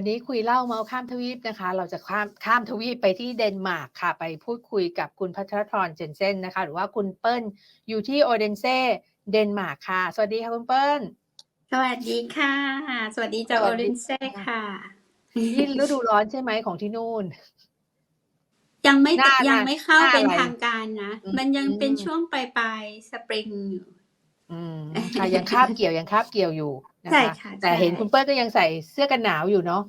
วัสดีค่ะวันนี้คุยเล่าเมาส์ข้ามทวีปนะคะ เราจะข้ามข้ามทวีปไปที่เดนมาร์กค่ะ ไปพูดคุยกับคุณพัทรพรเจนเซนนะคะ หรือว่าคุณเปิ้ลอยู่ที่โอเดนเซเดนมาร์กค่ะ สวัสดีค่ะคุณเปิ้ล สวัสดีค่ะ สวัสดีจากสโอวัสดีรินเซ่ค่ะนี่ฤดูร้อนใช่ไหมของที่นู่น ยังไม่หน้ายังหน้าไม่เข้าหน้าเป็นอะไรทางการนะอืมมันยังเป็นช่วงปลายปลายสปริงอยู่ อืมค่ะยังคาบเกี่ยวยังคาบเกี่ยวอยู่นะใช่คะค่ะแต่ใช่ เห็นคุณเปิ้ลก็ยังใส่เสื้อกันหนาวอยู่เนาะ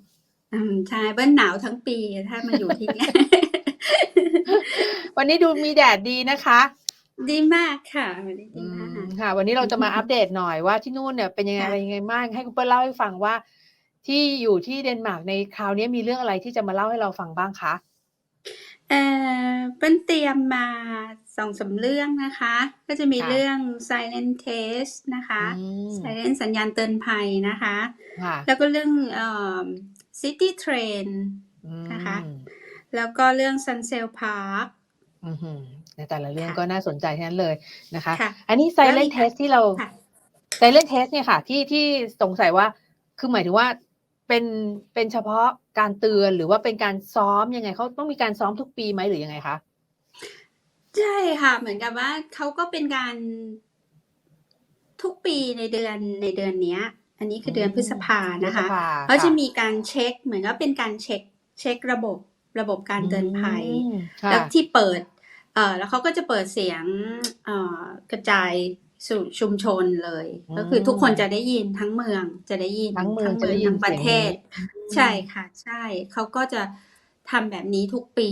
อืมใช่เบิ้ลหนาวทั้งปีถ้ามาอยู่ที่เนี่ย วันนี้ดูมีแดดดีนะคะดีมากค่ะวันนี้ดีอืมาก มค่ะ วันนี้เราจะมาอัปเดตหน่อยว่าที่นู่นเนี่ยเป็นยังไงค่ะ อะไรยังไงบ้างให้คุณเปิ้ลเล่าให้ฟังว่า ที่อยู่ที่เดนมาร์กในคราวนี้มีเรื่องอะไรที่จะมาเล่าให้เราฟังบ้างคะ เอ่อ เปิ้ลเตรียมมาสองสามเรื่องนะคะ ก็จะมีค่ะ เรื่อง silent test นะคะ อืม silent สัญญาณเตือนภัยนะคะ ค่ะ แล้วก็เรื่อง เอ่อ city train อืมนะคะแล้วก็เรื่อง Sunsail Park อือหือ ในแต่ละเรื่องค่ะ ก็น่าสนใจทั้งนั้นเลยนะคะ ค่ะ อันนี้ แล้วอี silent ก test ที่เรา ค่ะ silent test เนี่ยค่ะ ที่ ที่สงสัยว่า คือหมายถึงว่า เป็นเป็นเฉพาะการเตือนหรือว่าเป็นการซ้อมยังไงเขาต้องมีการซ้อมทุกปีไหมหรือยังไงคะใช่ค่ะ เหมือนกับว่าเขาก็เป็นการทุกปีในเดือนในเดือนเนี้ยอันนี้คือเดือนพฤษภานะคะพฤษภเขาจะค่มีการเช็คเหมือนกับเป็นการเช็คเช็คระบบระบบการเตือนภัยอืมค่ะแล้วที่เปิดเอ่อแล้วเขาก็จะเปิดเสียงเอ่อกระจาย สู่ชุมชนเลย อืม ก็คือทุกคนจะได้ยินทั้งเมืองจะได้ยินทั้งเมืองจะได้ยินทั้งประเทศเสียงนี้ใช่ค่ะ ใช่เขาก็จะทำแบบนี้ทุกปี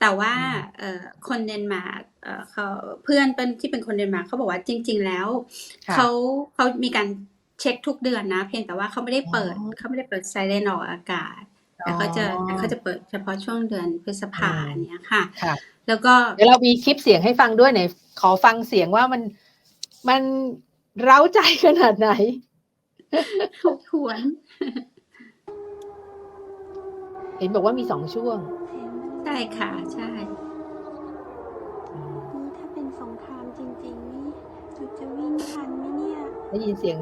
แต่ว่าอืมเอ่อคนเดนมาร์กเอ่อเขาเพื่อนเป็นที่เป็นคนเดนมาร์กเขาบอกว่าจริง ๆ แล้วค่ะ เขาเขามีการเช็คทุกเดือนนะ เพียงแต่ว่าเขาไม่ได้เปิดอ๋อเขาไม่ได้เปิดไซเรนออกอากาศแต่เขาจะอ๋อแต่เขาจะเปิดเฉพาะช่วงเดือนพฤษภาอืมเนี้ยค่ะ ค่ะ แล้วก็ เดี๋ยวเรามีคลิปเสียงให้ฟังด้วยไหนขอฟังเสียงว่ามัน มันเร้าใจขนาดไหนหกหวน เห็นบอกว่ามีสองช่วง ใช่ค่ะ ใช่อืมนี่ถ้าเป็นสงครามจริงๆ นี่จุดจะวิ่งทันไหมเนี่ย ได้ยินเสียง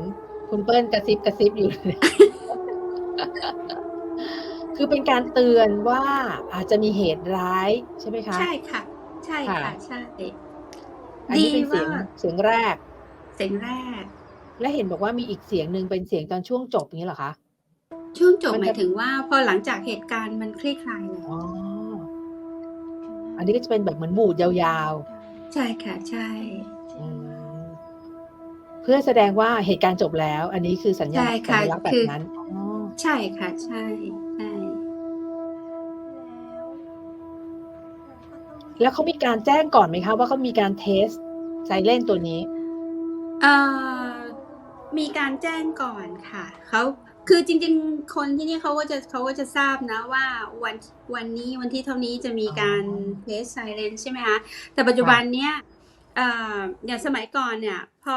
คุณเปิ้ลกระซิบกระซิบอยู่เลย คือเป็นการเตือนว่าอาจจะมีเหตุร้ายใช่ไหมคะ ใช่ค่ะ ใช่ค่ะค่ะใช่ อันนี้เป็นเสียงว่าเสียงแรก เสียงแรก และเห็นบอกว่ามีอีกเสียงหนึ่งเป็นเสียงตอนช่วงจบอย่างนี้เหรอคะ ช่วงจบมันจะหมายถึงว่า พอหลังจากเหตุการณ์มันคลี่คลายแล้วอ๋ออันนี้ก็จะเป็นแบบเหมือนบูดยาวใช่ค่ะใช่ๆอืมเพื่อแสดงว่าเหตุการณ์จบแล้ว อันนี้คือสัญญาใช่ณค่ะสัญลักษณ์แบคืบอนั้นอ๋อใช่ค่ะใช่ แล้วเขามีการแจ้งก่อนไหมคะ ว่าเขามีการเทสไซเลนตัวนี้เอ่อมีการแจ้งก่อนค่ะเขาคือจริง ๆ คนที่นี่เขาก็จะเขาก็จะทราบนะว่าวันวันนี้วันที่เท่านี้จะมีการอ๋อเทสไซเรนใช่ไหมคะแต่ปัจจุบันเนี้ยเอ่ออย่างสมัยก่อนเนี่ย พอ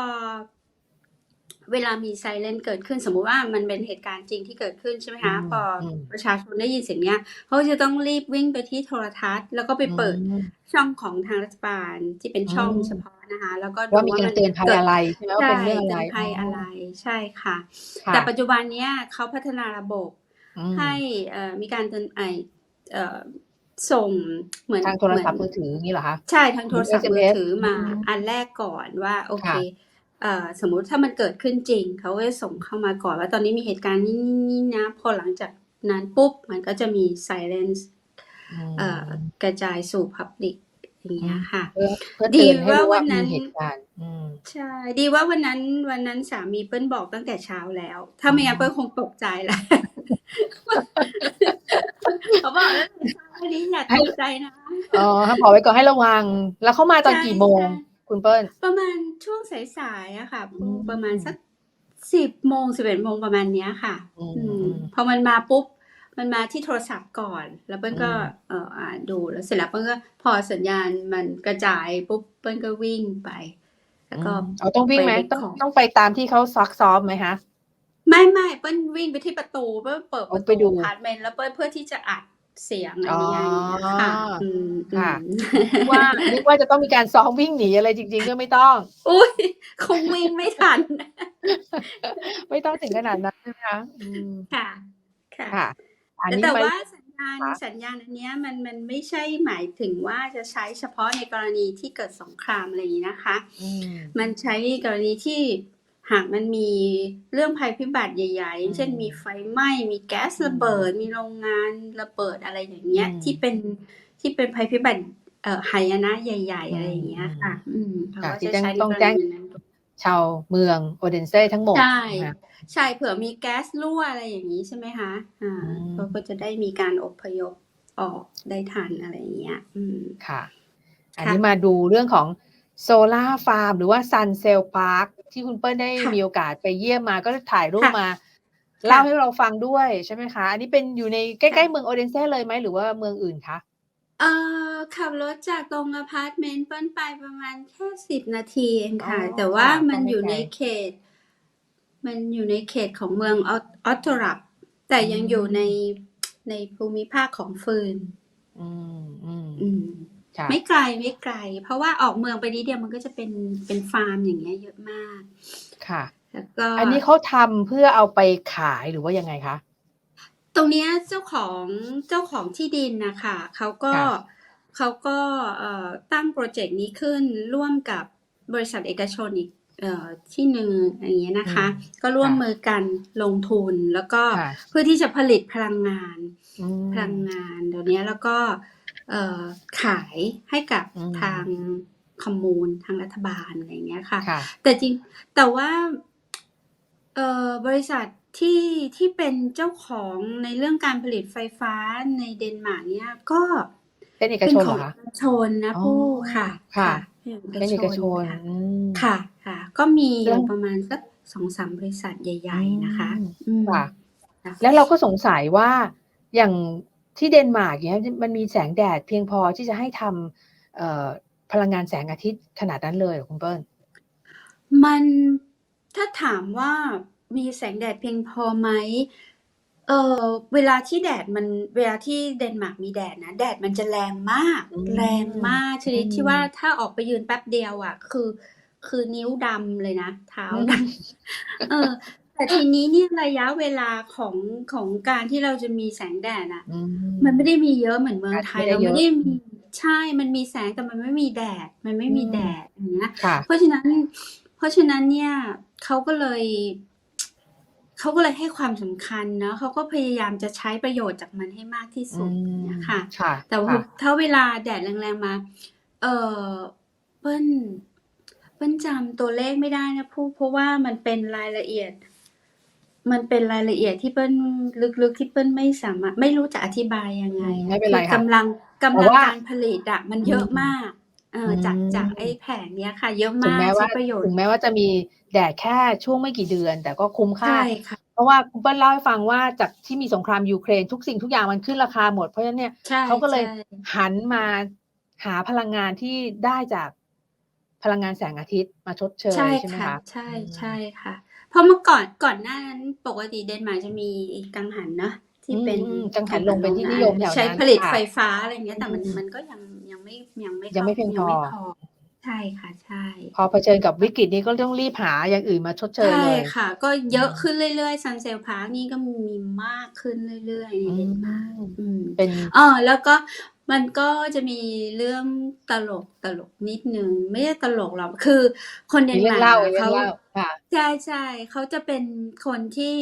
เวลามีไซเรนเกิดขึ้นสมมุติว่ามันเป็นเหตุการณ์จริงที่เกิดขึ้นใช่ไหมคะอืมพออมประชาชนได้ยินเสียงเนี้ยเขาจะต้องรีบวิ่งไปที่โทรทัศน์ แล้วก็ไปเปิดอืมช่องของทางรัฐบาลที่เป็นช่องอืมเฉพาะนะคะแล้วก็ดูว่ามีว่าการมันเตือนภัยเกิดอะไรใช่ไหมว่าใช่เป็นเรื่องอะไรเตือนภัยอะไรใช่ค่ะค่ะแต่ปัจจุบันเนี้ยเขาพัฒนาระบบอืมให้เอ่อมีการเตือนไอเอ่อส่งเหมือนทางโทรศัพท์เหมืมือนถืออย่างนี้เหรอคะใช่ทางโทรศัพท์มือ SMS ถือมาอืมอันแรกก่อนว่าโอเคค่ะเอ่อ สมมุติถ้ามันเกิดขึ้นจริง เขาก็จะส่งเข้ามาก่อนว่าตอนนี้มีเหตุการณ์นี้นี่นี่นะพอหลังจากนั้นปุ๊บ มันก็จะมีไซเรนอืมเอ่อกระจายสู่พับลิกอย่างเงี้ยค่ะเพื่อเพื่อดีเตือนให้รู้ว่าวัว่านนั้มีนเหตุการณ์อืมใช่ดีว่าวันนั้นวันนั้นสามีเปิ้ลบอกตั้งแต่เช้าแล้ว ถ้าไม่งั้นเปิ้ลคงตกใจแหละเขาบอกแล้ววันนี้อย่าตกใจนะอ๋อให้บอกไว้ก่อนให้ระวัง แล้วเข้ามาตอนใช่กี่โมงใช่ คุณเปิ้ล ประมาณช่วงสายๆอะค่ะอืมประมาณสักสิบโมงสิบเอ็ดโมงประมาณเนี้ยค่ะอืมอืมอืมพอมันมาปุ๊บ มันมาที่โทรศัพท์ก่อน แล้วเปิ้ลก็อืมเอ่ออ่านดูแล้วเสร็จแล้วเปิ้ลก็พอสัญญาณมันกระจายปุ๊บเปิ้ลก็วิ่งไป แล้วก็เอาต้องวิ่งไหมไปต้องของต้องไปตามที่เขาซักซ้อมไหมคะไม่ไม่เปิ้ลวิ่งไปที่ประตูเปิ้ลเปิดอ๋ปอระไปดูตูพาร์ทเมนต์แล้วเปิ้ลเพื่อที่จะอัด เสียงอันนี้อะไรอย่างเงี้ยค่ะอ๋ออืมค่ะอืมนึกว่านึกว่าจะต้องมีการซ้อมวิ่งหนีอะไรจริง ๆ ก็ไม่ต้อง อุ้ยคงวิ่งไม่ทัน ไม่ต้องถึงขนาดนั้นใช่ไหมคะอืมค่ะค่ะ ค่ะอันแต่นี้แต่ไปว่าสัญญาณค่ะสัญญาณอันเนี้ยมันมันไม่ใช่หมายถึงว่าจะใช้เฉพาะในกรณีที่เกิดสงครามอะไรอย่างนี้นะคะอืมมันใช้กรณีที่ หากมันมีเรื่องภัยพิบัติใหญ่ๆอืมเช่นมีไฟไหม้ มีแก๊สระเบิด มีโรงงานระเบิดอะไรอย่างเงี้ยอืมที่เป็นที่เป็นภัยพิบัติเอ่อหายนะใหญ่ ๆ อะไรอย่างเงี้ยค่ะ อืมเขาค่ะก็ที่จะต้องใช้ในต้องกรแจ้งณีนั้นชาวเมืองโอเดนเซ่ทั้งหมดใช่นะคะใช่เผื่อมีแก๊สรั่วอะไรอย่างนี้ใช่ไหมคะอ่าอืมเขาก็จะได้มีการอพยพออกได้ทันอะไรอย่างเงี้ย อืมค่ะ อันค่ะนี้มาดูเรื่องของ โซลาร์ฟาร์มหรือว่าซันเซลพาร์คที่คุณเปิ้ลได้ค่ะมีโอกาสไปเยี่ยมมาก็ถ่ายรูปค่ะมาค่ะเล่าให้เราฟังด้วยใช่ไหมคะ อันนี้เป็นอยู่ในใกล้ค่ะๆเมืองโอเดนเซ่เลยไหมหรือว่าเมืองอื่นคะเอ่อขับรถจากตรงอพาร์ตเมนต์เปิ้ลไปประมาณแค่สิบนาทีเองค่ะอ๋อแต่ว่าค่ะมันก็ไม่อยู่ไกลในเขต มันอยู่ในเขตของเมืองออออตโตรัปแต่ยังอืมอยู่ในในภูมิภาคของฟืน อืมอืมอืมค่ะ ไม่ไกลไม่ไกล เพราะว่าออกเมืองไปนิดเดียวมันก็จะเป็นเป็นฟาร์มอย่างเงี้ยเยอะมาก ค่ะ แล้วก็อันนี้เขาทำเพื่อเอาไปขายหรือว่ายังไงคะ ตรงเนี้ยเจ้าของเจ้าของที่ดินนะคะเขาก็ค่ะ เขาก็เอ่อตั้งโปรเจกต์นี้ขึ้นร่วมกับบริษัทเอกชนอีกเอ่อที่หนึ่งอย่างเงี้ยนะคะ ก็ร่วมมือกันลงทุนแล้วก็ค่ะเพื่อที่จะผลิตพลังงาน อืม พลังงานเดี๋ยวนี้แล้วก็เอ่อ ขายให้กับอืมทางคอมมูนทางรัฐบาลอะไรอย่างเงี้ยค่ะค่ะ แต่จริงแต่ว่าเอ่อบริษัทที่ที่เป็นเจ้าของในเรื่องการผลิตไฟฟ้าในเดนมาร์กเนี่ยก็เป็นเอกเป็นชนขเหรองอคะเอกชนนะอ๋อผู้ค่ะ ค่ะ เป็นเอกเป็นเอกชชนนค่ะอืมค่ะค่ะ ก็มีอแล้ยู่วประมาณสักสองสามบริษัทใหญ่ ๆ นะคะอืมอืมค่ะค่ะแล้วเราก็สงสัยว่าอย่าง ที่เดนมาร์กเนี่ยมันมีแสงแดดเพียงพอที่จะให้ทำเอ่อพลังงานแสงอาทิตย์ขนาดนั้นเลยเหรอคุณเปิ้ลมันถ้าถามว่ามีแสงแดดเพียงพอไหมเออเวลาที่แดดมันเวลาที่เดนมาร์กมีแดดนะแดดมันจะแรงมากอืมแรงมากชนิดอืมที่ว่าถ้าออกไปยืนแป๊บเดียวอะ คือ คือนิ้วดำเลยนะ เท้าดำเออ แต่ทีนี้เนี่ยระยะเวลาของของการที่เราจะมีแสงแดดอะ อืมันไม่ได้มีเยอะเหมือนเมืองไทยไม่ได้เราเยอะไม่ได้มีใช่ มันมีแสงแต่มันไม่มีแดด มันไม่มีอืมแดดอย่างเงี้ย ค่ะ เพราะฉะนั้น เพราะฉะนั้นเนี่ยเขาก็เลย เขาก็เลยให้ความสำคัญเนาะเขาก็พยายามจะใช้ประโยชน์จากมันให้มากที่สุดอืมเนี่ยค่ะ ค่ะแต่ว่าค่ะ ถ้าเวลาแดดแรงๆมา เออเปิ้ลเปิ้ลจำตัวเลขไม่ได้นะพูเพราะว่ามันเป็นรายละเอียด มันเป็นรายละเอียดที่เปิ้ลลึก ๆ ที่เปิ้ลไม่สามารถ ไม่รู้จะอธิบายยังไงอืมอะไม่เป็นไรคือค่ะกำลังกำแต่ลังว่าการผลิตอะมันเยอะอืมมากเออจากอืมจากไอ้แผงเนี้ยค่ะ เยอะถึงมากแม้ว่าใช้ประโยชถึน์งแม้ว่าจะมีแดดแค่ช่วงไม่กี่เดือน แต่ก็คุ้มค่าใช่ค่ะเพราะว่าคุณเปิ้ลเล่าให้ฟังว่าจากที่มีสงครามยูเครนทุกสิ่งทุกอย่างมันขึ้นราคาหมดเพราะฉะนั้นเนี่ยใช่เขาก็เลยใช่หันมาหาพลังงานที่ได้จากพลังงานแสงอาทิตย์มาชดเชยใช่ใช่ไหมค่ะคะใช่อืมใช่ค่ะ เพราะเมื่อก่อนก่อนหน้านั้นปกติเดนมาร์กจะมีกังหันนะที่เป็นอืมกังหันลงเป็นที่นิยมแถวนั้นใช้ผลิตค่ะไฟฟ้าอะไรเงี้ย แต่มันอืมมันก็ยังยังไม่ยังไม่ยังไม่เพียงพอ ใช่ค่ะใช่ พอเผชิญกับวิกฤตนี้ก็ต้องรีบหาอย่างอื่นมาชดเชยใช่เลย ค่ะ ก็เยอะขึ้นเรื่อยๆซันเซลพาร์คนี่ก็มีมากขึ้นเรื่อยๆในอืเดมนมาร์กอืมเป็นอ๋อแล้วก็ มันก็จะมีเรื่องตลกตลกนิดนึง ไม่ใช่ตลกหรอกคือ คนเดมีนเรื่องมาเล่าร์กมีเรื่อเขางเล่าค่ะ ใช่ใช่เขาจะเป็นคนที่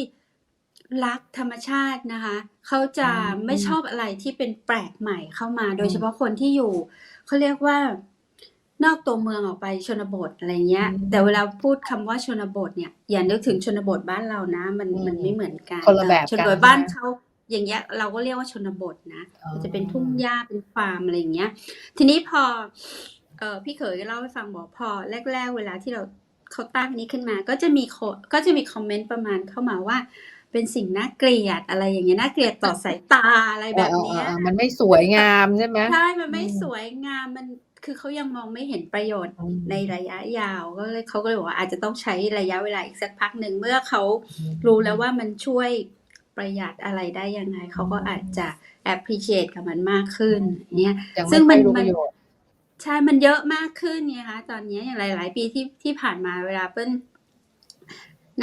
รักธรรมชาตินะคะ เขาจะอืมไม่ชอบอะไรที่เป็นแปลกใหม่เข้ามา โดยอืมเฉพาะคนที่อยู่ เขาเรียกว่านอกตัวเมืองออกไปชนบทอะไรเงี้ยอืมแต่เวลาพูดคำว่าชนบทเนี่ยอย่านึกถึงชนบทบ้านเรานะ มันอืมมันไม่เหมือนกันคนละแบบเออชนกันบทบ้านใช่ไหมเขา อย่างเงี้ยเราก็เรียกว่าชนบทนะอ๋อมันจะเป็นทุ่งหญ้าเป็นฟาร์มอะไรอย่างเงี้ย ทีนี้พอเออพี่เขยก็เล่าให้ฟังบอกพอแรก ๆ เวลาที่เราเขาตั้งนี้ขึ้นมา ก็จะมีโคก็จะมีคอมเมนต์ประมาณเข้ามาว่า เป็นสิ่งน่าเกลียดอะไรอย่างเงี้ยน่าเกลียดต่อสายตาอะไรแบบเนี้ยเออเออเออมันไม่สวยงามใช่ไหมใช่มันไม่อืมสวยงามมันคือเขายังมองไม่เห็นประโยชน์อืมในระยะยาวก็เลยเขาก็เลยบอกว่าอาจจะต้องใช้ระยะเวลาอีกสักพักหนึ่งเมื่อเขารู้แล้วว่ามันช่วย ประหยัดอะไรได้ยังไง เขาก็อาจจะ appreciate กับมันมากขึ้นเนี่ยยังซึ่ไม่งค่มัอนยรู้ปมันระโยชน์ใช่มันเยอะมากขึ้นไงคะตอนนี้อย่างหลาย ๆ ปีที่ที่ผ่านมาเวลาเปิ้ล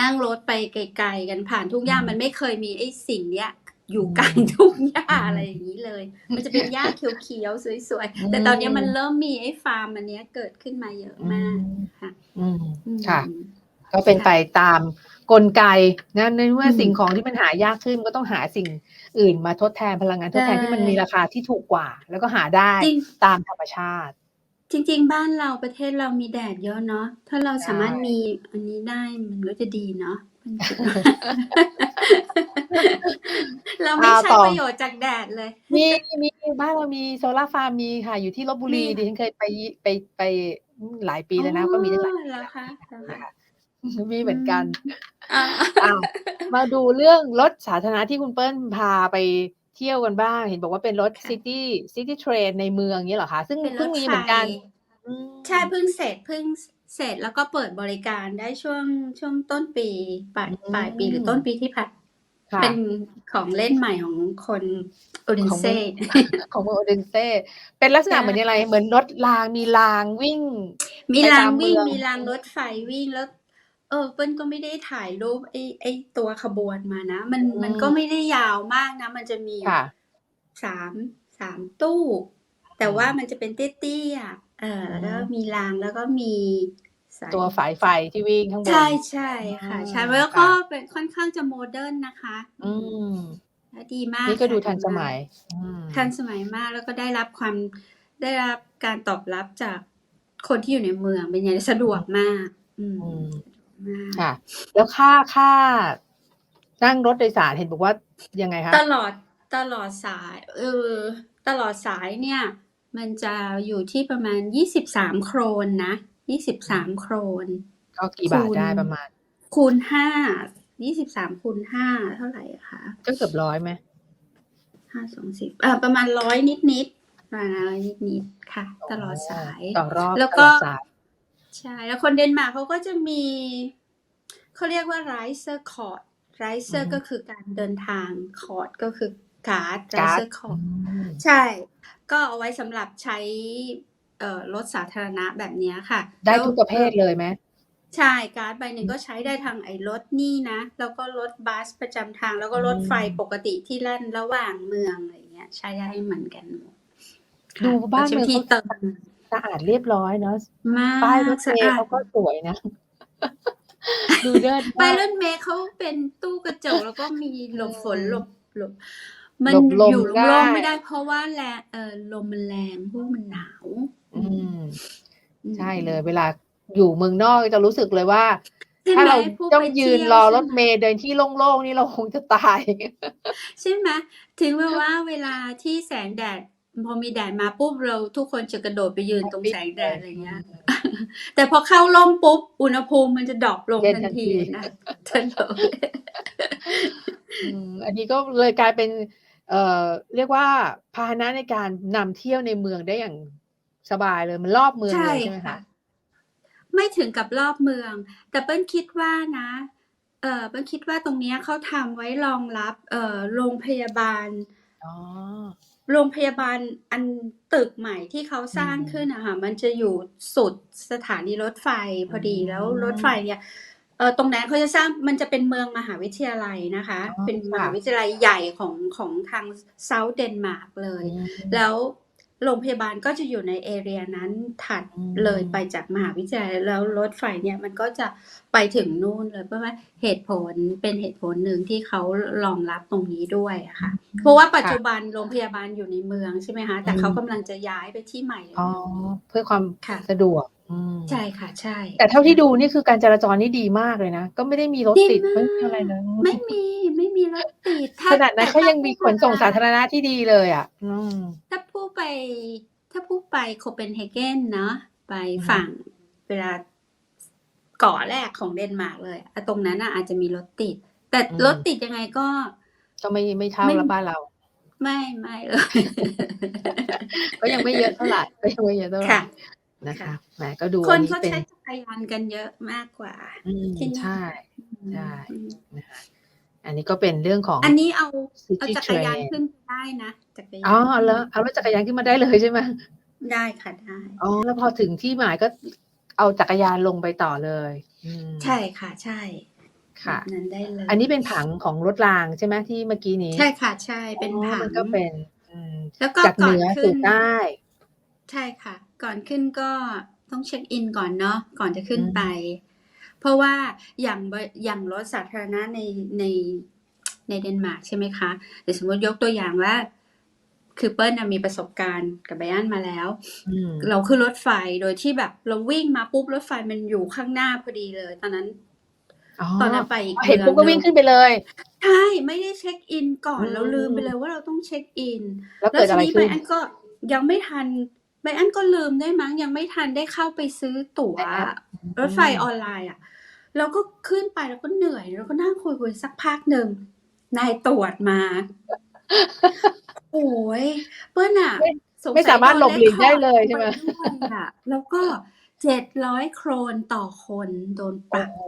นั่งรถไปไกล ๆ กันผ่านทุ่งหญ้าอืมมันไม่เคยมีไอ้สิ่งเนี้ยอยู่กลางทุ่งหญ้าอืมอะไรอย่างนี้เลย มันจะเป็นหญ้าเขียวๆสวยอืมๆแต่ตอนนี้มันเริ่มมีไอ้ฟาร์มอันเนี้ยเกิดขึ้นมาเยอะมากค่ะอืมอืมค่ะ ก็เป็นไปตาม กลไกนะในเมื่ออมสิ่งของที่มันหายากขึ้นก็ต้องหาสิ่งอื่นมาทดแทนพลังงานทดแทนใช่ที่มันมีราคาที่ถูกกว่า แล้วก็หาได้จริงตามธรรมชาติ จริง ๆ บ้านเราประเทศเรามีแดดเยอะเนาะถ้าเราสามารถใช่มีอันนี้ได้มันก็จะดีเนาะเราไม่อ่าใช้ต่อประโยชน์จากแดดเลย มีมีบ้านเรามีโซลาร์ฟาร์มมีค่ะ อยู่ที่ลบบุรีมีดิฉันเคยไปไปไปหลายปีแล้วนะ ก็มีตั้งหลายปีแล้แล้ว วคะแล้วคะค่ะมีเหมือนกันอ่าอะมาดูเรื่องรถสาธารณะที่คุณเปิ้ลพาไปเที่ยวกันบ้าง เห็นบอกว่าเป็นรถค่ะซิตี้ซิตี้เทรนในเมืองเนี้ยเหรอคะ ซึ่งเป็นรเพิ่งถมีไฟเหมือนกันอืมใช่เพิ่งเสร็จเพิ่งเสร็จแล้วก็เปิดบริการได้ช่วงช่วงต้นปีปลายปลายปีหรือต้นปีที่ผ่านค่ะเป็นของเล่นใหม่ของคนโอเดนของเซ่ของเมืองโอเดนเซเป็นลักษณะใช่เหมือนอะไร เหมือนรถรางมีรางวิ่ง มีไปราตางมวิ่งเมืองมีรางรถไฟวิ่งแล้วเออเปิ้ลก็ไม่ได้ถ่ายรูปไอ้ไอ้ตัวขบวนมานะ มันมันก็ไม่ได้ยาวมากนะ มันจะมีค่ะ สามสามตู้ แต่อืมว่ามันจะเป็นเตี้ยๆเออแล้วก็มีรางแล้วก็มีสาย ตัวสายไฟที่วิ่งข้างบน ใช่ใช่ค่ะอืมใช่แล้วก็ค่ะ เป็นค่อนข้างจะโมเดิร์นนะคะอืม และดีมากนี่ก็ดูค่ะทันสดีาก มัย อืม ทันสมัยมากแล้วก็ได้รับความได้รับการตอบรับจากคนที่อยู่ในเมืองเป็นอย่างสะดวกมาก อืมอืมมาก ค่ะ แล้วค่าค่านั่งรถโดยสารเห็นบอกว่ายังไงคะตลอดตลอดสายเออตลอดสายเนี่ย มันจะอยู่ที่ประมาณยี่สิบสามโครนนะยี่สิบสามโครนก็กี่บาทคูณได้ประมาณ คูณห้ายี่สิบสามคูณห้าเท่าไหร่อะคะก็เกือบร้อยไหมห้าสองสิบเออประมาณร้อยนิดนิดๆประมาณร้อยนิดนิดๆค่ะ ตลอดสายต่อรอบแล้วตก็ลอดสาย ใช่ แล้วคนเดนมาร์กเขาก็จะมี เขาเรียกว่า riser court riser อืมก็คือการเดินทาง court ก็คือการ์ดการ์ด riser court อืมใช่ ก็เอาไว้สำหรับใช้เอ่อรถสาธารณะแบบเนี้ยค่ะ ได้แล้วทุกประเภทเลยไหมใช่การ์ดใบหนึ่งก็ใช้ได้ทางไอ้รถนี่นะ แล้วก็รถบัสประจำทาง แล้วก็รถไฟอืมปกติที่แล่นระหว่างเมืองอะไรเงี้ย ใช้ได้เหมือนกันหมดดูค่ะบ้านใช้เมืองที่เขาเติมสะอาดเรียบร้อยเนาะมากป้ายรถสะเมล์อาดเขาก็สวยนะดูเดินไปรถเมล์เขาเป็นตู้กระจกแล้วก็มีหลบฝนหลบหลบมันหลบลมอยู่ได้โล่งๆไม่ได้เพราะว่าแรงเออลมมันแรงพวกมันหนาว อืมอืมใช่เลย เวลาอยู่เมืองนอกจะรู้สึกเลยว่าใช่ไหมถ้าเราผู้ต้องไปยืนเที่ยวรอใช่ไหมรถเมล์เดินที่โล่งๆนี่เราคงจะตาย ใช่ไหมถึงแม้ว่าเวลาที่แสงแดด พอมีแดดมาปุ๊บเราทุกคนจะกระโดดไปยืนตรงแสงแดดอะไรเงี้ย แต่พอเข้าร่มปุ๊บอุณหภูมิมันจะดรอปลงเย็นทันทันทีทีนะทันทีอืมอันนี้ก็เลยกลายเป็น เอ่อเรียกว่าพาหนะในการนำเที่ยวในเมืองได้อย่างสบายเลยมันรอบเมืองใช่เลยใช่ไหมค่ะคะไม่ถึงกับรอบเมือง แต่เปิ้ลคิดว่านะ เออเปิ้ลคิดว่าตรงเนี้ยเขาทำไว้รองรับ เอ่อโรงพยาบาลอ๋อ โรงพยาบาลอันตึกใหม่ที่เขาสร้างอืมขึ้นอะค่ะมันจะอยู่สุดสถานีรถไฟพอดีอืมแล้วรถไฟเนี่ยเออตรงนั้นเขาจะสร้างมันจะเป็นเมืองมหาวิทยาลัยนะคะอ๋อเป็นมค่ะหาวิทยาลัยใหญ่ของของทางเซาท์เดนมาร์กเลยอืมแล้ว โรงพยาบาลก็จะอยู่ในเอเรียนั้นถัดอืมเลยไปจากมหาวิทยาลัยแล้วรถไฟเนี่ยมันก็จะไปถึงนู่นเลยเพราะว่าเหตุผลเป็นเหตุผลหนึ่งที่เขารองรับตรงนี้ด้วยอะค่ะ เพราะว่าปัจจุบันโรงพยาบาลอยู่ในเมืองใช่ไหมคะแต่เขากำลังจะย้ายไปที่ใหม่ในอ๋อเมืองเพื่อความค่ะสะดวก อืมใช่ค่ะ ใช่ แต่เท่าที่ดูนี่คือการจราจรนี่ดีมากเลยนะ ก็ไม่ได้มีรถดีติด มากไม่มีอะไรเลยไม่มี ไม่มีรถติด ถ้า ขนาดนั้นแต่เขาถ้ยังมีขนส่งสาธารณะที่ดีเลยอะ อืมถ้าผู้ไป ถ้าผู้ไปโคเปนเฮเกนเนาะไปอืมฝั่งเวลาเกาะแรกของเดนมาร์กเลยอะตรงนั้นอะอาจจะมีรถติด แต่รถติดยังไงก็ก็ไม่ไม่เท่าไม่ละบ้านเรา ไม่ไม่เลย ก็ยังไม่เยอะเท่าไหร่ก็ยังไม่เยอะเท่าไหร่ ค่ะ นะคะค่ะแหมก็ดูคอันนนี้เขาเป็นใช้จักรยานกันเยอะมากกว่าอืมที่นี่ใช่ใช่อืมนะคะอันนี้ก็เป็นเรื่องของ อันนี้เอาเอา City จักรยาน Train ขึ้นไปได้นะจักรยานอ๋อแล้วเอารถจักรยานขึ้นมาได้เลยใช่ไหมได้ค่ะได้อ๋อแล้วพอถึงที่หมายก็เอาจักรยานลงไปต่อเลยอืมใช่ค่ะ ใช่ค่ะแบบนั้นได้เลย อันนี้เป็นผังของรถรางใช่ไหมที่เมื่อกี้นี้ ใช่ค่ะ ใช่เป็นอ๋อผังมันก็เป็นอืมแล้วก็จากเหก่อนนือขึ้สู่นใต้ ใช่ค่ะ ก่อนขึ้นก็ต้องเช็คอินก่อนเนาะก่อนจะขึ้นอืมไป เพราะว่าอย่างบอย่างรถสาธารณะในในในเดนมาร์กใช่ไหมคะเดี๋ยวสมมติยกตัวอย่างว่า คือเปิ้ลน่ะมีประสบการณ์กับไบอันมาแล้วอืมเราขึ้นรถไฟโดยที่แบบเราวิ่งมาปุ๊บรถไฟมันอยู่ข้างหน้าพอดีเลย ตอนนั้นอ๋อตอนนั้นไปอีกเห็นปุ๊บก็มือวิ่งหขึ้นไปเลย ใช่ไม่ได้เช็คอินก่อนอืมเราลืมไปเลยว่าเราต้องเช็คอิน แล้วแล้วเกิดทีอะไรนี้ไบขึ้นอันก็ยังไม่ทัน ไบอันก็ลืมได้มั้งยังไม่ทันได้เข้าไปซื้อตั๋วในแอปรถไฟออนไลน์อะเราก็ขึ้นไปแล้วก็เหนื่อย แล้วก็นั่งคุยคุยสักพักหนึ่งนายตรวจมา โอ้ยเปิ้ลอะไม่สงสัยไม่สามารถหลบหลีกได้เลยใช่ไหมโดนเลขคอร์ดปด้วยอะแล้วก็เจ็ดร้อยโครนต่อคนโดนปโอ้รับโห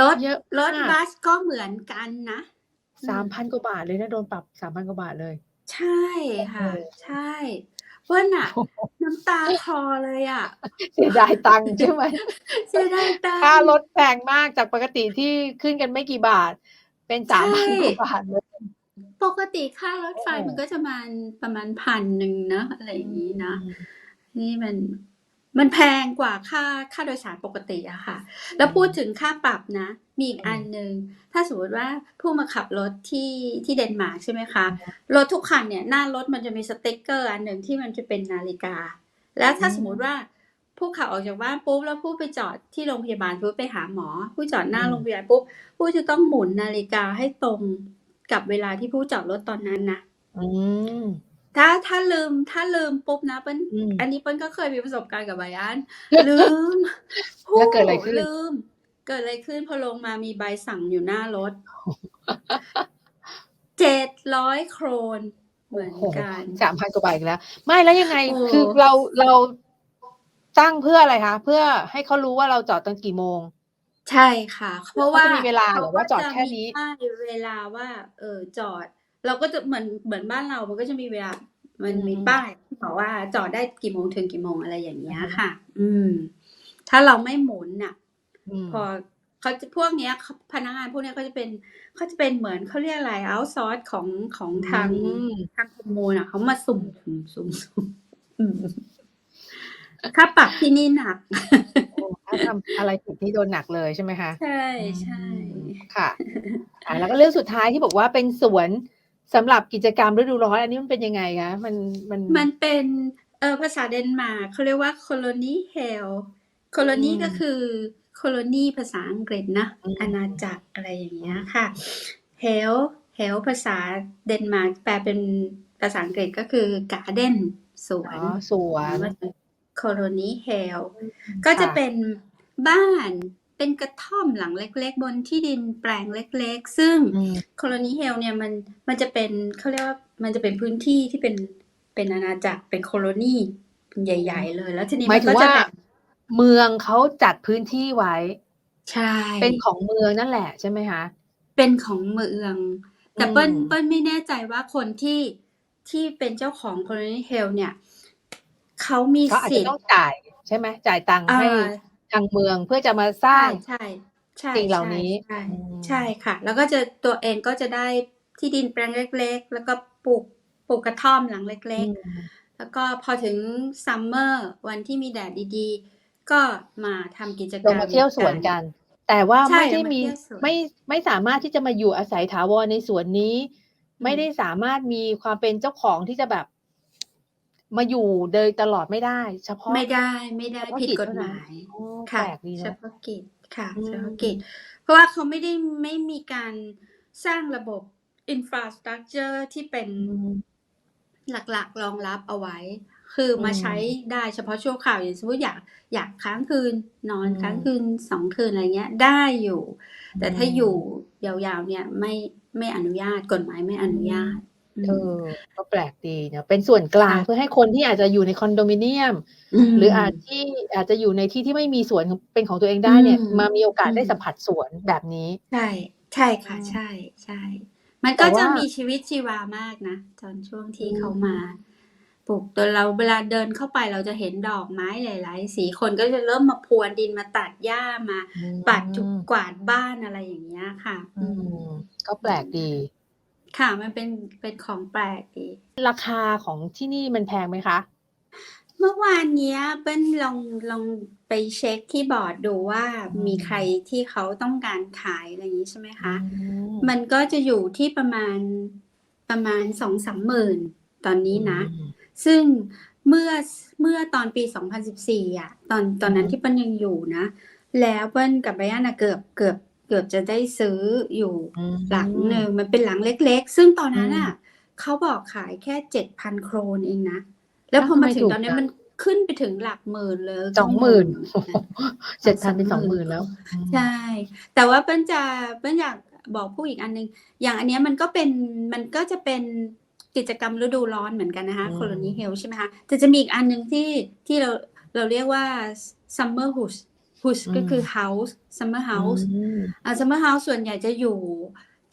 รถเยอะรถมากบัสก็เหมือนกันนะสามพันกว่าบาทเลยนะ โดนปรับสามพันกว่าบาทเลย ใช่ค่ะโอ้โหใช่ เปิ้ลอะน้ำตาคลอเลยอะเสียดายตังค์ใช่ไหมเสียดายตังค่าค์รถแพงมากจากปกติที่ขึ้นกันไม่กี่บาท เป็นสามพันกว่าบาทเลยปกติค่ารถไฟโอ้มันก็จะมาประมาณพันหนึ่งนะอะไรอย่างนี้นะนี่มัน มันแพงกว่าค่าค่าโดยสารปกติอะค่ะ แล้วพูดถึงค่าปรับนะ มีอีกอันหนึ่ง ถ้าสมมติว่าผู้มาขับรถที่ที่เดนมาร์กใช่ไหมคะ รถทุกคันเนี่ยหน้ารถมันจะมีสติ๊กเกอร์อันหนึ่งที่มันจะเป็นนาฬิกา แล้วถ้าสมมติว่าผู้ขับออกจากบ้านปุ๊บแล้วผู้ไปจอดที่โรงพยาบาลปุ๊บไปหาหมอ ผู้จอดหน้าโรงพยาบาลปุ๊บผู้จะต้องหมุนนาฬิกาให้ตรงกับเวลาที่ผู้จอดรถตอนนั้นนะอืม ถ้าถ้าลืมถ้าลืมปุ๊บนะเปิ้ลอืม อันนี้เปิ้ลก็เคยมีประสบการณ์กับไบอันลืมแล้วเกิดอะไรขึ้น ลืม เกิดอะไรขึ้นพอลงมามีใบสั่งอยู่หน้ารถเจ็ดร้อยโครนเหมือนกัน สามพันกว่าบาทอีกแล้ว ไม่แล้วยังไงโอ้ คือเราเราตั้งเพื่ออะไรคะเพื่อให้เขารู้ว่าเราจอดตอนกี่โมง ใช่ค่ะ เพราะว่าเขาจะมีเวลาเหรอว่าจอดแค่นี้ใช่เวลาว่า เออจอด เราก็จะเหมือนเหมือนบ้านเรามันก็จะมีเวลา มันมีอืมป้ายที่บอกว่าจอดได้กี่โมงถึงกี่โมงอะไรอย่างเงี้ยค่ะ อืม ถ้าเราไม่หมุนน่ะอืมพอเขาจะพวกเนี้ยเขาพนักงานพวกเนี้ยเขาจะเป็นเขาจะเป็นเหมือนเขาเรียกอะไรเอาซอร์สของของทางอืมทางข้อมูลอะเขามาสุ่มสุ่มสุ่มสุ่มอืมค่าปรับที่นี่หนักโอ้ถ้าทำอะไรผิดนี่โดนหนักเลยใช่ไหมคะ ใช่ใช่ค่ะอ่าแล้วก็เรื่องสุดท้ายที่บอกว่าเป็นสวน สำหรับกิจกรรมฤดูร้อนอันนี้มันเป็นยังไงคะมันมันมันเป็นเออภาษาเดนมาร์กเขาเรียกว่า colony hell colony อืมก็คือ colony ภาษาอังกฤษนะอืมอาณาจักรอะไรอย่างเงี้ยค่ะ hell hell ภาษาเดนมาร์กแปลเป็นภาษาอังกฤษก็คือ garden สวอ๋นอสวนโคโลนีเฮลก็จะเป็นบ้าน เป็นกระท่อมหลังเล็ก ๆ บนที่ดินแปลงเล็ก ๆ ซึ่งอืมโคโลนีเฮลเนี่ยมันมันจะเป็นเขาเรียกว่ามันจะเป็นพื้นที่ที่เป็นเป็นอาณาจักรเป็นโคโลนีใหญ่ ๆ เลย แล้วทีนี้หมายมันถึงก็จะว่าแบ่งเมืองเขาจัดพื้นที่ไว้ ใช่ เป็นของเมืองนั่นแหละใช่ไหมคะเป็นของเมืองแต่เปิ้ลอืมเปิ้ลไม่แน่ใจว่าคนที่ที่เป็นเจ้าของโคโลนีเฮลเนี่ยเขามีเขาอาจสิจะทธิ์ต้องจ่ายใช่ไหมจ่ายตังค์อ่าให้ ทางเมืองเพื่อจะมาสร้าง ใช่ ใช่สิ่งเหล่านี้ใช่อืม ใช่ค่ะ แล้วก็จะตัวเองก็จะได้ที่ดินแปลงเล็ก ๆ แล้วก็ปลูกปลูกกระท่อมหลังเล็กอืมๆ แล้วก็พอถึงซัมเมอร์วันที่มีแดดดีๆ ก็มาทำกิจกรลรงมมาเที่ยวสวนกัน แต่ว่าใช่ไม่ได้ลงมามีเที่ยวสวน ไม่ไม่สามารถที่จะมาอยู่อาศัยถาวรในสวนนี้มไม่ได้สามารถมีความเป็นเจ้าของที่จะแบบ มาอยู่โดยตลอดไม่ได้ เฉพาะ ไม่ได้ไม่ได้เฉพาะผิดกิจกฎเท่าหนั้นมาย โอ้แปค่ะลกดีเฉเนาะ พาะกิจค่ะอืมเฉพาะกิจ เพราะว่าเขาไม่ได้ไม่มีการสร้างระบบอินฟราสตรักเจอร์ที่เป็นอืมหลักๆรองรับเอาไว้ คือมาอืมใช้ได้เฉพาะชั่วคราวอย่างสมมติอยากอยากค้างคืนนอนอืมค้างคืนสองคืนอะไรเงี้ยได้อยู่แต่ถ้าอืมอยู่ยาวๆเนี่ยไม่ไม่อนุญาตกฎหมายไม่อนุญาตอืม เออก็แปลกดีเนาะเป็นส่วนกลางค่ะเพื่อให้คนที่อาจจะอยู่ในคอนโดมิเนียมมหรืออาจที่อาจจะอยู่ในที่ที่ไม่มีสวนเป็นของตัวเองได้เนี่ยอืมมามีโอกาสได้อืมสัมผัสสวนแบบนี้ ใช่ ใช่ค่ะอืมใช่ใช่ มันแต่ก็จะว่ามีชีวิตชีวามากนะ ตอนช่วงที่อืมเขามาปลูกตัวเราเวลาเดินเข้าไปเราจะเห็นดอกไม้หลาย ๆ สีคนก็จะเริ่มมาพรวนดินมาตัดหญ้ามา ปัดจุกกวาดบ้านอะไรอย่างเงี้ยค่ะอือืมมก็แปลกดี ค่ะ มันเป็น เป็นของแปลกดี ราคาของที่นี่มันแพงไหมคะ เมื่อวานเนี้ยเปิ้ลลองลองไปเช็คที่บอร์ดดูว่าอืมมีใครที่เขาต้องการขายอะไรอย่างนี้ใช่ไหมคะอืมมันก็จะอยู่ที่ประมาณประมาณสองสามหมื่นตอนนี้นะอืมซึ่งเมื่อเมื่อตอนปี 2014อะตอนตอนนั้นอืมที่เปิ้ลยังอยู่นะ แล้วเปิ้ลกับไบรอันน่ะเกือบเกือบ เกือบจะได้ซื้ออยู่อืมหลังหนึ่งมันเป็นหลังเล็ก ๆ ซึ่งตอนนั้นอืมอะเขาบอกขายแค่เจ็ดพันโครนเองนะ แล้วพอทำไมมาถึงถูกตอนนี้จังมันขึ้นไปถึงหลักหมื่นเลยสองหมื่นก็งงเจ็ดพันเป็นสองหมื่นแล้ว ใช่ แต่ว่าเปิ้ลจะเปิ้ลอยากบอกผู้อีกอันนึง อย่างอันเนี้ยมันก็เป็นมันก็จะเป็นกิจกรรมฤดูร้อนเหมือนกันนะคะอืมโคโลนีเฮลใช่ไหมคะแต่จะมีอีกอันหนึ่งที่ที่เราเราเรียกว่า summer house house ก็คือ house summer house อืมอ่า summer house ส่วนใหญ่จะอยู่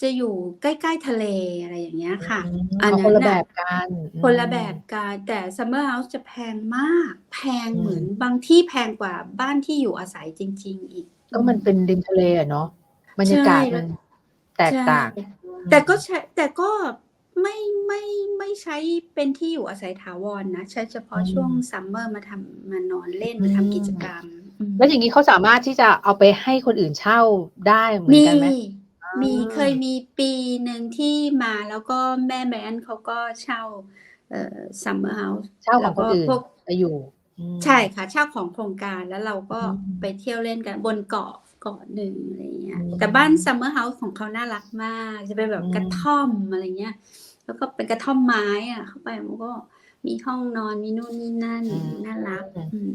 จะอยู่ใกล้ๆทะเลอะไรอย่างเงี้ยค่ะอืมอันนั้นคนละน่ะแบบกันอืมคนละแบบกันแต่ summer house จะแพงมาก แพงอืมเหมือนบางที่แพงกว่าบ้านที่อยู่อาศัยจริง ๆ อีก ก็มันเป็นริมทะเลอะเนาะบรรยากาศมันแตกต่างใช่แต่ก็ใช้แต่ก็ ไม่ไม่ไม่ใช้เป็นที่อยู่อาศัยถาวรนะใช้เฉพาะอืมช่วงซัมเมอร์มาทำมานอนเล่นอืมมาทำกิจกรรมอืมแล้วอย่างนี้เขาสามารถที่จะเอาไปให้คนอื่นเช่าได้เหมือนมีกันไหมมีอ่าเคยมีปีหนึ่งที่มาแล้วก็แม่แบรนด์เขาก็เช่าเอ่อซัมเมอร์เฮาส์เช่าของคนอื่นพวกไปอยู่อืมใช่ค่ะ เช่าของโครงการแล้วเราก็อืมไปเที่ยวเล่นกันบนเกาะเกาะหนึ่งอะไรเงี้ยอืมแต่บ้านซัมเมอร์เฮาส์ของเขาน่ารักมาก จะเป็นแบบอืมกระท่อมอะไรเงี้ย แล้วก็เป็นกระท่อมไม้อะ เข้าไปมันก็มีห้องนอนมีนู่นนี่นั่นน่ารักอืม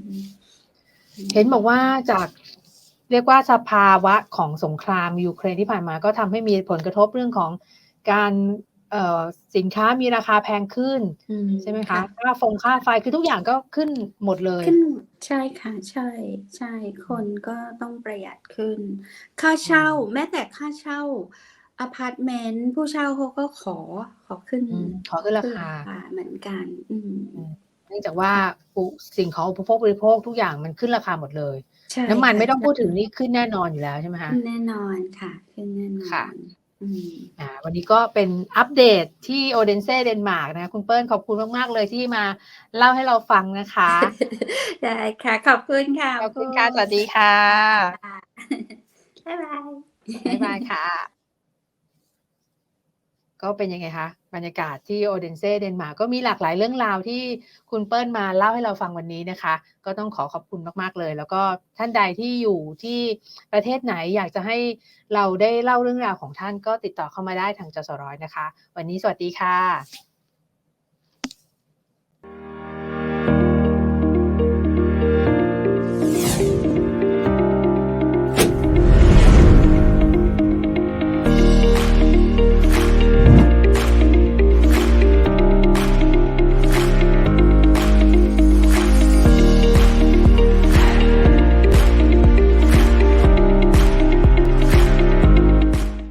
เห็นบอกว่าจากเรียกว่าสภาวะของสงครามยูเครนที่ผ่านมา ก็ทำให้มีผลกระทบเรื่องของการเอ่อสินค้ามีราคาแพงขึ้นอืใช่ไหมคะค่าฟงค่าไฟคือทุกอย่างก็ขึ้นหมดเลยขึ้นใช่ค่ะใช่ใช่คนก็ต้องประหยัดขึ้น ค่าเช่า แม้แต่ค่าเช่า อพาร์ตเมนต์ผู้เช่าเขาก็ขอขอขึ้นอืมขอขึ้นราขึ้นคาราคา เหมือนกัน อืมเนื่องจากว่าอุสิ่งของอุปโภคบริโภคทุกอย่างมันขึ้นราคาหมดเลย ใช่น้ำมันค่ะไม่ต้องพูดถึงนี่ขึ้นแน่นอนอยู่แล้วใช่ไหมคะ ขึ้นแน่นอนค่ะ ขึ้นแน่นอนค่ะ อืม อ่าวันนี้ก็เป็นอัปเดตที่โอเดนเซเดนมาร์กนะคุณเปิ้ลขอบคุณมาก ๆ เลยที่มาเล่าให้เราฟังนะคะ ได้ค่ะ ขอบคุณค่ะขอบคุณค่ะ สวัสดีค่ะ ค่ะบ๊ายบาย บ๊ายบายค่ะ ก็เป็นยังไงคะบรรยากาศที่โอเดนเซเดนมาร์กก็มีหลากหลายเรื่องราวที่คุณเปิ้ลมาเล่าให้เราฟังวันนี้นะคะ ก็ต้องขอขอบคุณมากๆเลย แล้วก็ท่านใดที่อยู่ที่ประเทศไหนอยากจะให้เราได้เล่าเรื่องราวของท่านก็ติดต่อเข้ามาได้ทางจสร้อยนะคะ วันนี้สวัสดีค่ะ